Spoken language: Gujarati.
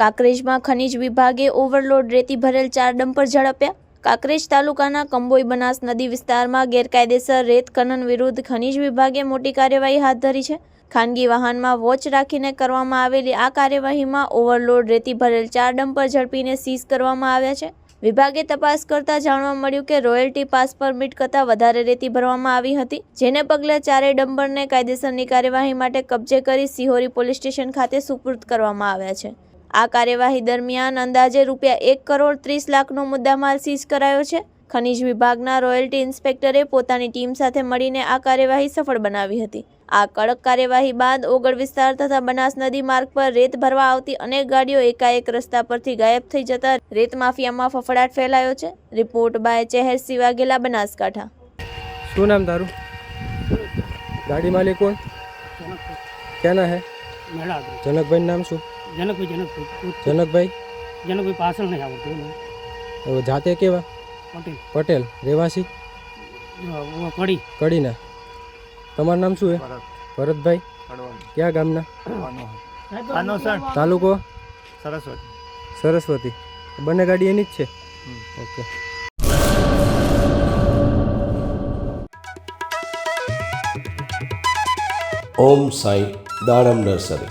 કાંકરેજમાં ખનીજ વિભાગે ઓવરલોડ રેતી ભરેલ ચાર ડમ્પર ઝડપ્યા. કાંકરેજ તાલુકાના કંબોઈ બનાસ નદી વિસ્તારમાં ગેરકાયદેસર રેત ખનન વિરુદ્ધ ખનીજ વિભાગે મોટી કાર્યવાહી હાથ ધરી છે. ખાનગી વાહનમાં વોચ રાખીને કરવામાં આવેલી આ કાર્યવાહીમાં ઓવરલોડ રેતી ભરેલ ચાર ડમ્પર ઝડપીને સીઝ કરવામાં આવ્યા છે. વિભાગે તપાસ કરતા જાણવા મળ્યું કે રોયલ્ટી પાસ પરમિટ કરતાં વધારે રેતી ભરવામાં આવી હતી, જેને પગલે ચારેય ડમ્પરને કાયદેસરની કાર્યવાહી માટે કબજે કરી સિહોરી પોલીસ સ્ટેશન ખાતે સુપુર્દ કરવામાં આવ્યા છે. આ કાર્યવાહી દરમિયાન અંદાજે રૂપિયા એક કરોડ ત્રીસ લાખનો મુદ્દામાલ સીઝ કરાયો છે. ખનીજ વિભાગના રોયલ્ટી ઇન્સ્પેક્ટરે પોતાની ટીમ સાથે મળીને આ કાર્યવાહી સફળ બનાવી હતી. આ કડક કાર્યવાહી બાદ ઓગળ વિસ્તાર તથા બનાસ નદી માર્ગ પર રેત ભરવા આવતી અનેક ગાડીઓ એકાએક રસ્તા પરથી ગાયબ થઈ જતા રેત માફિયામાં ફફડાટ ફેલાયો છે. રિપોર્ટ બાય ચહેર સિવાગેલા બનાસકાંઠા. શું નામ તારું? ગાડી માલિક કોણ? ક્યાંના હે? જનકભાઈ નામ શું? જનકભાઈ જનકભાઈ જનકભાઈ? જનકભાઈ પાછળ નહીં આવડતું જાતે કેવા? પટેલ. પટેલ રહેવાસી? કડી. કડીના. તમારું નામ શું છે ભરતભાઈ? ક્યાં ગામના? તાલુકો? સરસ્વતી. સરસ્વતી. બંને ગાડી એની જ છે? ઓકે. ઓમ સાઈ દાડમ નર્સરી.